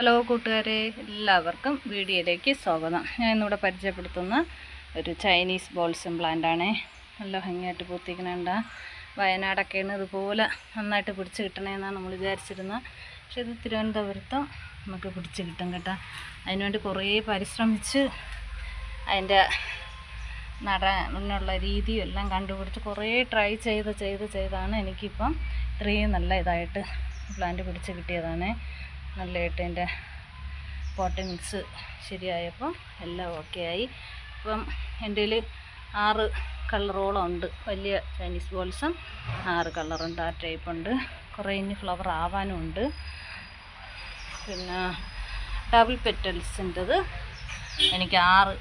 Hello കൂട്ടുകാരെ എല്ലാവർക്കും വീഡിയോയിലേക്ക് സ്വാഗതം. ഞാൻ ഇന്നിവിടെ പരിചയപ്പെടുത്തുന്ന ഒരു ചൈനീസ് ബോൾസം പ്ലാന്റ് ആണേ നല്ല ഭംഗിയായിട്ട് പൂത്തിക്കണേണ്ട വയനാടൊക്കെയാണ് ഇതുപോലെ നന്നായിട്ട് പിടിച്ച് കിട്ടണേന്നാണ് നമ്മൾ വിചാരിച്ചിരുന്നത്. പക്ഷെ ഇത് തിരുവനന്തപുരത്തും നമുക്ക് പിടിച്ച് കിട്ടും കേട്ടോ. അതിനുവേണ്ടി കുറേ പരിശ്രമിച്ച് അതിന്റെ നടാനുള്ള രീതിയും എല്ലാം കണ്ടുപിടിച്ച് കുറേ ട്രൈ ചെയ്ത് ചെയ്ത് ചെയ്താണ് എനിക്കിപ്പം ഇത്രയും നല്ല ഇതായിട്ട് പ്ലാന്റ് പിടിച്ച് കിട്ടിയതാണ്. നല്ലതായിട്ട് എന്റെ പോട്ടി മിക്സ് ശരിയായപ്പോൾ എല്ലാം ഓക്കെ ആയി. ഇപ്പം എന്റെ ആറ് കളറോളം ഉണ്ട് വലിയ ചൈനീസ് ബോൾസും ആറ് കളറുണ്ട്. ആ ടൈപ്പ് ഉണ്ട്. കുറേ ഇനി ഫ്ലവർ ആവാനും ഉണ്ട് പിന്നെ ഡബിൾ പെറ്റൽസിന്റെത് എനിക്ക് ആറ്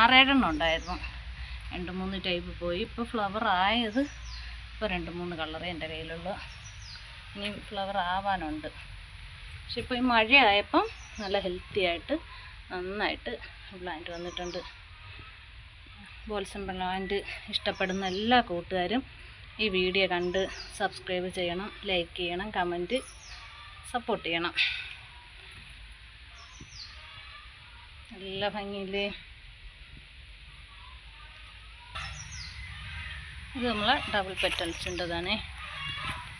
ആറേഴെണ്ണം ഉണ്ടായിരുന്നു. രണ്ട് മൂന്ന് ടൈപ്പ് പോയി. ഇപ്പോൾ ഫ്ലവർ ആയത് ഇപ്പോൾ രണ്ട് മൂന്ന് കളറേ എന്റെ കയ്യിലുള്ളൂ. ഇനി ഫ്ലവർ ആവാനുണ്ട്. പക്ഷെ ഇപ്പോൾ ഈ മഴയായപ്പം നല്ല ഹെൽത്തി ആയിട്ട് നന്നായിട്ട് പ്ലാന്റ് വന്നിട്ടുണ്ട്. ബോൾസം പ്ലാന്റ് ഇഷ്ടപ്പെടുന്ന എല്ലാ കൂട്ടുകാരും ഈ വീഡിയോ കണ്ട് സബ്സ്ക്രൈബ് ചെയ്യണം ലൈക്ക് ചെയ്യണം കമന്റ് സപ്പോർട്ട് ചെയ്യണം. നല്ല ഭംഗിയില്ലേ? ഇത് നമ്മളെ ഡബിൾ പെറ്റൽസിന്റെതാണേ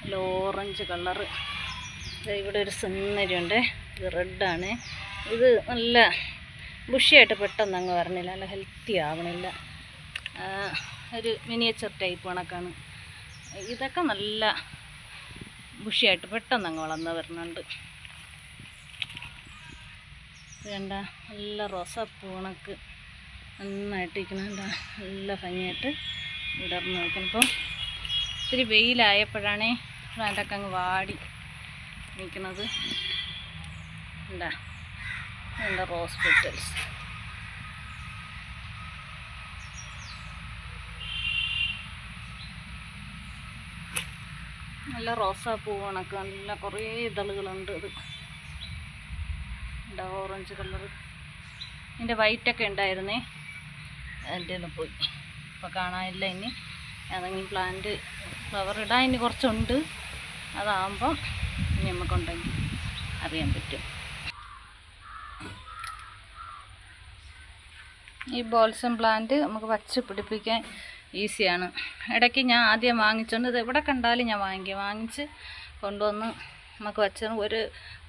നല്ല ഓറഞ്ച് കളറ് ഇവിടെ ഒരു സുന്ദരി ഉണ്ട് ഇത് റെഡാണ് ഇത് നല്ല ബുഷിയായിട്ട് പെട്ടെന്ന് അങ്ങ് വരണില്ല. നല്ല ഹെൽത്തി ആവണില്ല. ഒരു മിനിയേച്ചർ ടൈപ്പ് കണക്കാണ്. ഇതൊക്കെ നല്ല ബുഷിയായിട്ട് പെട്ടെന്ന് അങ്ങ് വളർന്ന് വരുന്നുണ്ട് വേണ്ട നല്ല റോസാപ്പൂ കണക്ക്. നന്നായിട്ട് നല്ല ഭംഗിയായിട്ട് വിടർന്ന് വയ്ക്കണം ഇപ്പം ഇത്തിരി വെയിലായപ്പോഴാണേ പ്ലാന്റൊക്കെ അങ്ങ് വാടി. നിൽക്കുന്നത്. എന്താ എന്താ റോസ് പെറ്റൽസ് നല്ല റോസാപ്പൂ കണക്ക് നല്ല കുറേ ഇതളുകളുണ്ട് ഇത്. എന്താ ഓറഞ്ച് കളർ ഇതിന്റെ വൈറ്റൊക്കെ ഉണ്ടായിരുന്നേ. അതിന്റെ ഒന്ന് പോയി. ഇപ്പോൾ കാണാനില്ല ഇനി. ഏതെങ്കിലും പ്ലാന്റ് ഫ്ലവർ ഇടാൻ ഇനി കുറച്ചുണ്ട്. അതാകുമ്പം ഇനി നമുക്കുണ്ടെങ്കിൽ അറിയാൻ പറ്റും. ഈ ബോൾസം പ്ലാന്റ് നമുക്ക് വച്ച് പിടിപ്പിക്കാൻ ഈസിയാണ്. ഇടയ്ക്ക് ഞാൻ ആദ്യം വാങ്ങിച്ചുകൊണ്ട് ഇത് എവിടെ കണ്ടാലും ഞാൻ വാങ്ങിക്കും. വാങ്ങിച്ച് കൊണ്ടുവന്ന് നമുക്ക് വെച്ച ഒരു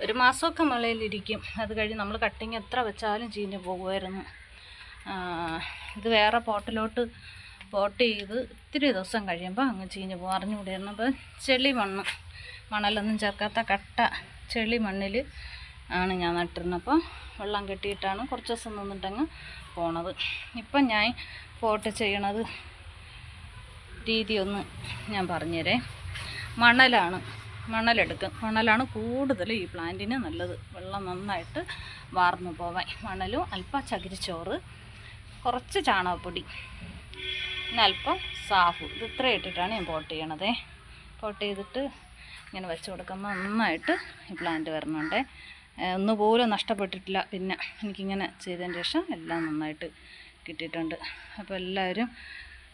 ഒരു മാസമൊക്കെ മുളയിലിരിക്കും അത് കഴിഞ്ഞ് നമ്മൾ കട്ടിങ് എത്ര വെച്ചാലും ചീഞ്ഞ് പോകുമായിരുന്നു. ഇത് വേറെ പോട്ടിലോട്ട് പോട്ട് ചെയ്ത് ഇത്തിരി ദിവസം കഴിയുമ്പോൾ അങ്ങ് ചീഞ്ഞ് പോകും. അറിഞ്ഞുകൂടിയിരുന്നു അപ്പോൾ ചെളി മണ്ണ് മണലൊന്നും ചേർക്കാത്ത കട്ട ചെളി മണ്ണിൽ ആണ് ഞാൻ നട്ടിരുന്നത്. അപ്പോൾ വെള്ളം കെട്ടിയിട്ടാണ് കുറച്ച് ദിവസം നിന്നിട്ടങ്ങ് പോണത്. ഇപ്പം ഞാൻ പോട്ട് ചെയ്യണത് രീതി ഒന്ന് ഞാൻ പറഞ്ഞുതരേ. മണലാണ് മണലെടുക്കും മണലാണ് കൂടുതൽ ഈ പ്ലാന്റിന് നല്ലത്. വെള്ളം നന്നായിട്ട് വാർന്നു പോവാൻ. മണലും അല്പ ചകിരിച്ചോറ് കുറച്ച് ചാണകപ്പൊടി പിന്നെ അല്പം സാഫു. ഇത് ഇത്ര ഇട്ടിട്ടാണ് ഞാൻ പോട്ട് ചെയ്യണത്. പോട്ട് ചെയ്തിട്ട് ഇങ്ങനെ വെച്ച് കൊടുക്കുമ്പോൾ നന്നായിട്ട് ഈ പ്ലാന്റ് വരുന്നുണ്ട് ഒന്നുപോലും നഷ്ടപ്പെട്ടിട്ടില്ല. പിന്നെ എനിക്കിങ്ങനെ ചെയ്തതിന് ശേഷം എല്ലാം നന്നായിട്ട് കിട്ടിയിട്ടുണ്ട്. അപ്പോൾ എല്ലാവരും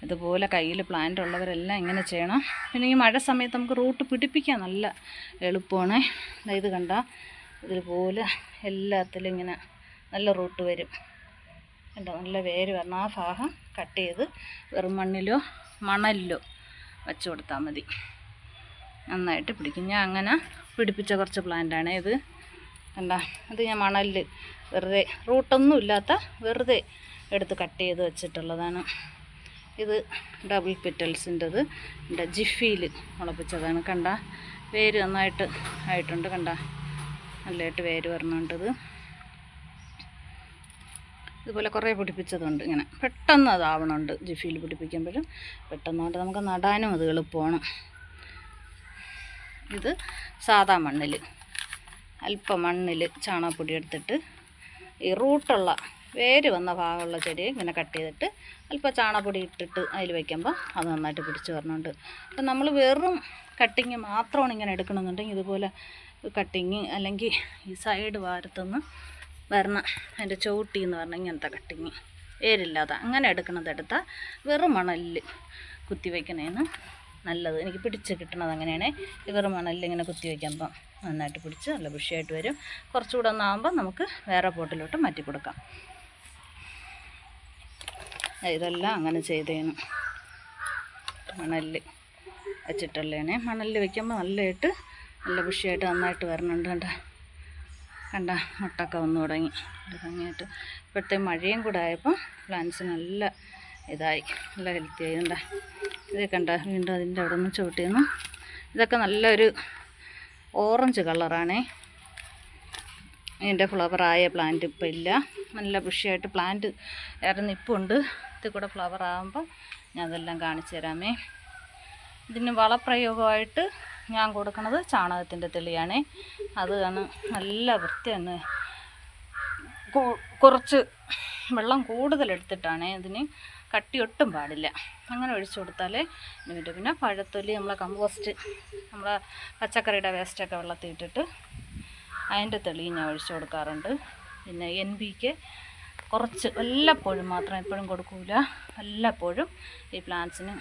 ഇതുപോലെ കയ്യിൽ പ്ലാന്റ് ഉള്ളവരെല്ലാം ഇങ്ങനെ ചെയ്യണം. പിന്നെ ഈ മഴ സമയത്ത് നമുക്ക് റൂട്ട് പിടിപ്പിക്കാൻ നല്ല എളുപ്പമാണ്. ഇത് കണ്ട ഇതുപോലെ എല്ലാത്തിലും ഇങ്ങനെ നല്ല റൂട്ട് വരും. കണ്ടോ നല്ല വേര് വരണം. ആ ഭാഗം കട്ട് ചെയ്ത് വെറും മണ്ണിലോ മണലിലോ വെച്ച് കൊടുത്താൽ മതി. നന്നായിട്ട് പിടിക്കും. ഞാൻ അങ്ങനെ പിടിപ്പിച്ച കുറച്ച് പ്ലാന്റാണ് ഇത്. കണ്ടാ അത് ഞാൻ മണലിൽ വെറുതെ റൂട്ടൊന്നും ഇല്ലാത്ത വെറുതെ എടുത്ത് കട്ട് ചെയ്ത് വെച്ചിട്ടുള്ളതാണ്. ഇത് ഡബിൾ പെറ്റൽസിന്റെത് എന്റെ ജിഫിയിൽ മുളപ്പിച്ചതാണ്. കണ്ട വേര് നന്നായിട്ട് ആയിട്ടുണ്ട്. കണ്ട നല്ലതായിട്ട് വേര് വരണുണ്ടത്. ഇതുപോലെ കുറേ പിടിപ്പിച്ചതുണ്ട് ഇങ്ങനെ. പെട്ടെന്ന് അതാവണുണ്ട് ജിഫിയിൽ പിടിപ്പിക്കുമ്പോഴും. പെട്ടെന്നുകൊണ്ട് നമുക്ക് നടാനും അത് എളുപ്പമാണ്. ഇത് സാധാ മണ്ണിൽ അല്പം മണ്ണിൽ ചാണകപ്പൊടി എടുത്തിട്ട് ഈ റൂട്ടുള്ള വേര് വന്ന ഭാഗമുള്ള ചെടി ഇങ്ങനെ കട്ട് ചെയ്തിട്ട് അല്പം ചാണകപ്പൊടി ഇട്ടിട്ട് അതിൽ വയ്ക്കുമ്പോൾ അത് നന്നായിട്ട് പിടിച്ച് വരണുണ്ട്. അപ്പം നമ്മൾ വെറും കട്ടിങ് മാത്രമാണ് ഇങ്ങനെ എടുക്കണമെന്നുണ്ടെങ്കിൽ ഇതുപോലെ കട്ടിങ് അല്ലെങ്കിൽ ഈ സൈഡ് വാരത്തുനിന്ന് വരണ. അതിന്റെ ചവിട്ടി എന്ന് പറഞ്ഞാൽ ഇങ്ങനത്തെ കട്ടിങ് വേരില്ലാതെ അങ്ങനെ എടുക്കണത് എടുത്താൽ വെറും മണലിൽ കുത്തി വയ്ക്കണേന്ന് നല്ലത്. എനിക്ക് പിടിച്ച് കിട്ടണത് അങ്ങനെയാണ്. വെറും മണലിൽ ഇങ്ങനെ കുത്തി വയ്ക്കുമ്പം നന്നായിട്ട് പിടിച്ച് നല്ല ബുഷിയായിട്ട് വരും. കുറച്ചുകൂടെ ഒന്നാകുമ്പോൾ നമുക്ക് വേറെ പോട്ടിലോട്ട് മാറ്റി കൊടുക്കാം. ഇതെല്ലാം അങ്ങനെ ചെയ്തേണ്. മണലിൽ വെച്ചിട്ടുള്ളതാണ് മണലിൽ വയ്ക്കുമ്പോൾ നല്ലതായിട്ട് നല്ല ബുഷിയായിട്ട് നന്നായിട്ട് വരണുണ്ട് കണ്ട. കണ്ട മുട്ടൊക്കെ വന്നു തുടങ്ങി. തുടങ്ങിയിട്ട് ഇപ്പോഴത്തെ മഴയും കൂടെ ആയപ്പോൾ പ്ലാന്റ്സ് നല്ല ഇതായി. നല്ല ഹെൽത്തി ആയി. കണ്ട ഇത് കണ്ട? വീണ്ടും അതിന്റെ അവിടെ നിന്ന് ചവിട്ടിയെന്ന്. ഇതൊക്കെ നല്ലൊരു ഓറഞ്ച് കളറാണേ ഇതിന്റെ ഫ്ലവറായ പ്ലാന്റ് ഇപ്പം ഇല്ല. നല്ല ബുഷിയായിട്ട് പ്ലാന്റ് വേറെ നിപ്പുണ്ട് ഇതിൽ കൂടെ ഫ്ലവർ ആകുമ്പോൾ ഞാൻ അതെല്ലാം കാണിച്ചു തരാമേ. ഇതിന് വളപ്രയോഗമായിട്ട് ഞാൻ കൊടുക്കുന്നത് ചാണകത്തിന്റെ തെളിയാണേ. അതാണ് നല്ല വൃത്തി തന്നെ കുറച്ച് വെള്ളം കൂടുതൽ എടുത്തിട്ടാണ് ഇതിന് കട്ടി ഒട്ടും പാടില്ല. അങ്ങനെ ഒഴിച്ചു കൊടുത്താലേ പിന്നെ പിന്നെ പഴത്തൊലി നമ്മളെ കമ്പോസ്റ്റ് നമ്മളെ പച്ചക്കറിയുടെ വേസ്റ്റൊക്കെ വെള്ളത്തിൽ ഇട്ടിട്ട് അതിന്റെ തെളിയും ഞാൻ ഒഴിച്ചു കൊടുക്കാറുണ്ട്. പിന്നെ എൻ പിക്ക് കുറച്ച് വല്ലപ്പോഴും മാത്രം എപ്പോഴും കൊടുക്കൂല. വല്ലപ്പോഴും ഈ പ്ലാന്റ്സിന്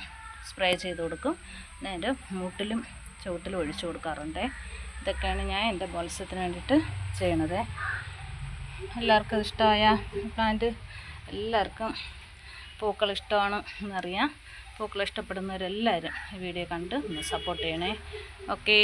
സ്പ്രേ ചെയ്ത് കൊടുക്കും. പിന്നെ അതിന്റെ മൂട്ടിലും ചുവട്ടിലും ഒഴിച്ചു കൊടുക്കാറുണ്ട്. ഇതൊക്കെയാണ് ഞാൻ എന്റെ മത്സ്യത്തിന് വേണ്ടിയിട്ട് ചെയ്യണത്. എല്ലാവർക്കും ഇഷ്ടമായ പ്ലാന്റ് എല്ലാവർക്കും പൂക്കൾ ഇഷ്ടമാണ് എന്നറിയാം. പൂക്കൾ ഇഷ്ടപ്പെടുന്നവരെല്ലാവരും ഈ വീഡിയോ കണ്ട് ഒന്ന് സപ്പോർട്ട് ചെയ്യണേ. ഓക്കേ.